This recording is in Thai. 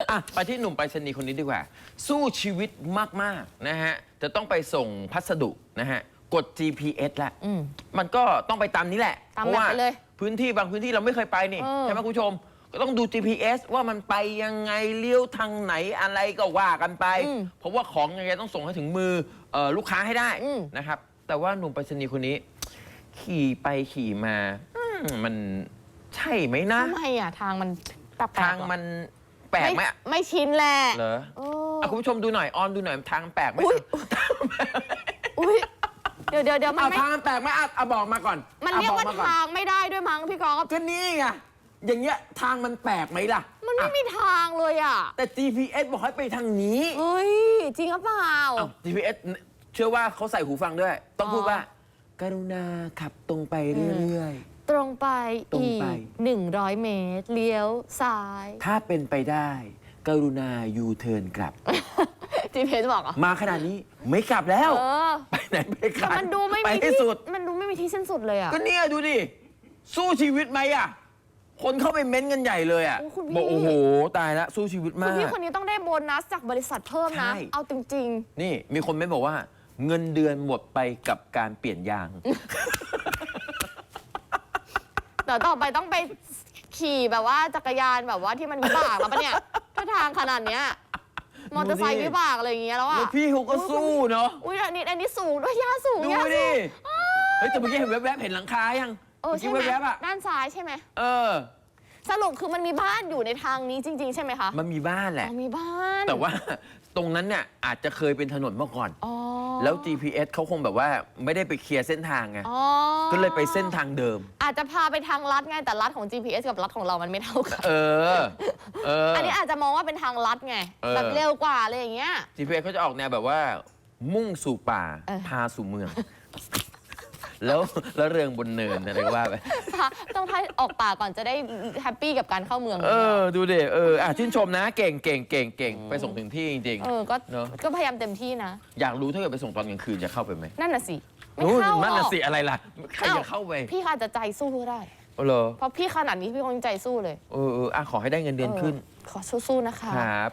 อะไปที่หนุ่มไปรษณีย์คนนี้ดีกว่า สู้ชีวิตมาก ๆ นะฮะ จะต้องไปส่งพัสดุนะฮะ กด GPS ละอืม มันก็ต้องไปตามนี้แหละ ตามเพราะว่าแบบไปเลยพื้นที่บางพื้นที่เราไม่เคยไปนี่ เออ ใช่ไหมคุณผู้ชม ก็ต้องดู GPS ว่ามันไปยังไงเลี้ยวทางไหนอะไรก็ว่ากันไป เพราะว่าของยังไงต้องส่งให้ถึงมือเอ่อลูกค้าให้ได้นะครับ แต่ว่าหนุ่มไปรษณีย์คนนี้ ขี่ไปขี่มาอืมมันใช่ไหมนะ ทำไมอะ ทางมันแปลกๆทางเหรอมัน แปลกไหมไม่ไม่ชินแหละเหรอเอออะคุณผู้ชมดูหน่อยออนดูหน่อยทางแปลกไหมอุ๊ยอุ้ยเดี๋ยวเดี๋ยวเดี๋ยวมันเอาไม่ทางมันแปลกไหมอะเอาบอกมาก่อนมันอะเรียกบอกว่ามาก่อนทางไม่ได้ด้วยมั้งพี่กอล์ฟก็นี่ไงอย่างเงี้ยทางมันแปลกไหมล่ะมันไม่อะมีทางเลยอะแต่ GPS บอกให้ไปทางนี้เฮ้ยจริงหรือเปล่า อ้าว GPS เชื่อว่าเขาใส่หูฟังด้วย ต้องพูดอ๋อว่า กรุณาขับตรงไปเรื่อย ตรงไปตรงอีไปก100 เมตร เลี้ยวซ้ายๆถ้าเป็นไปได้ กรุณายูเทิร์นกลับ GPS บอกเหรอมาขนาดนี้ไม่กลับแล้ว เออไปไหนไปแต่กันมันดูไม่ไปมีให้ที่สุด มันดูไม่มีที่สิ้นสุดเลยอะ ก็เนี่ยดูดิ สู้ชีวิตไหมอะ คนเข้าไปเม้นต์กันใหญ่เลยอะโอ้คุณพี่ บอกโอ้โห ตายละสู้ชีวิตคุณมากพี่คนนี้ต้องได้โบนัสจากบริษัทเพิ่มนะ ใช่ เอาจริง นี่มีคนเม้นต์บอกว่า เงินเดือนหมดไปกับการเปลี่ยนยางๆ เดี๋ยวต่อไปต้องไปขี่แบบว่าจักรยานแบบว่าที่มันวิบากแล้วปะเนี่ยถ้าทางขนาดเนี้ยมอเตอร์ไซค์วิบากอะไรอย่างเงี้ยแล้วแล้อะวพี่เขาก็สู้เนาะอุ้ยอันนี้อันนี้สูงด้วยย่าสูงดูย่าสูดิงเฮ้ยแต่เมื่อกี้เห็นแวบๆเห็นหลังคายังเออเมื่อใช่กี้ไหมแวบๆอะด้านซ้ายใช่ไหมเออ สรุปคือมันมีบ้านอยู่ในทางนี้จริง ๆ ใช่ไหมคะมันมีบ้านแหละอ๋อมีบ้านแต่ว่า ตรงนั้นเนี่ยอาจจะเคยเป็นถนนเมื่อก่อน อ๋อ แล้ว GPS เขาคงแบบว่าไม่ได้ไปเคลียร์เส้นทางไง อ๋อก็เลยไปเส้นทางเดิม อาจจะพาไปทางลัดไงแต่ลัดของ GPS กับลัดของเรามันไม่เท่ากัน เออ เอออันนี้อาจจะมองว่าเป็นทางลัดไงเออ แบบเร็วกว่าอะไรอย่างเงี้ย GPS เขาจะออกแนวแบบว่า มุ่งสู่ป่า เออ พาสู่เมือง แล้วแล้วเรืองบนเนินอะไรก็ว่าไป ต้องถ้าออกป่าก่อนจะได้แฮปปี้กับการเข้าเมือง เออ ดูดิเอออะชื่นชมนะ เก่งเก่งเก่งเก่งไปส่งถึงที่จริง เออ ก็เนอะ ก็พยายามเต็มที่นะๆอยากรู้ถ้าเกิดไปส่งตอนกลางคืนจะเข้าไปไหมนั่นน่ะสิ ไม่นู่นเข้าหรนั่นน่ะอกสิอะไรล่ะใครจะเข้าไปพี่เขาอาจจะใจสู้ก็ได้ เออเหรอเพราะพี่ขนาดนี้พี่คงใจสู้เลยเออเอออะขอให้ได้เงินเดือนขึ้น เออขอสู้ๆนะคะ ครับ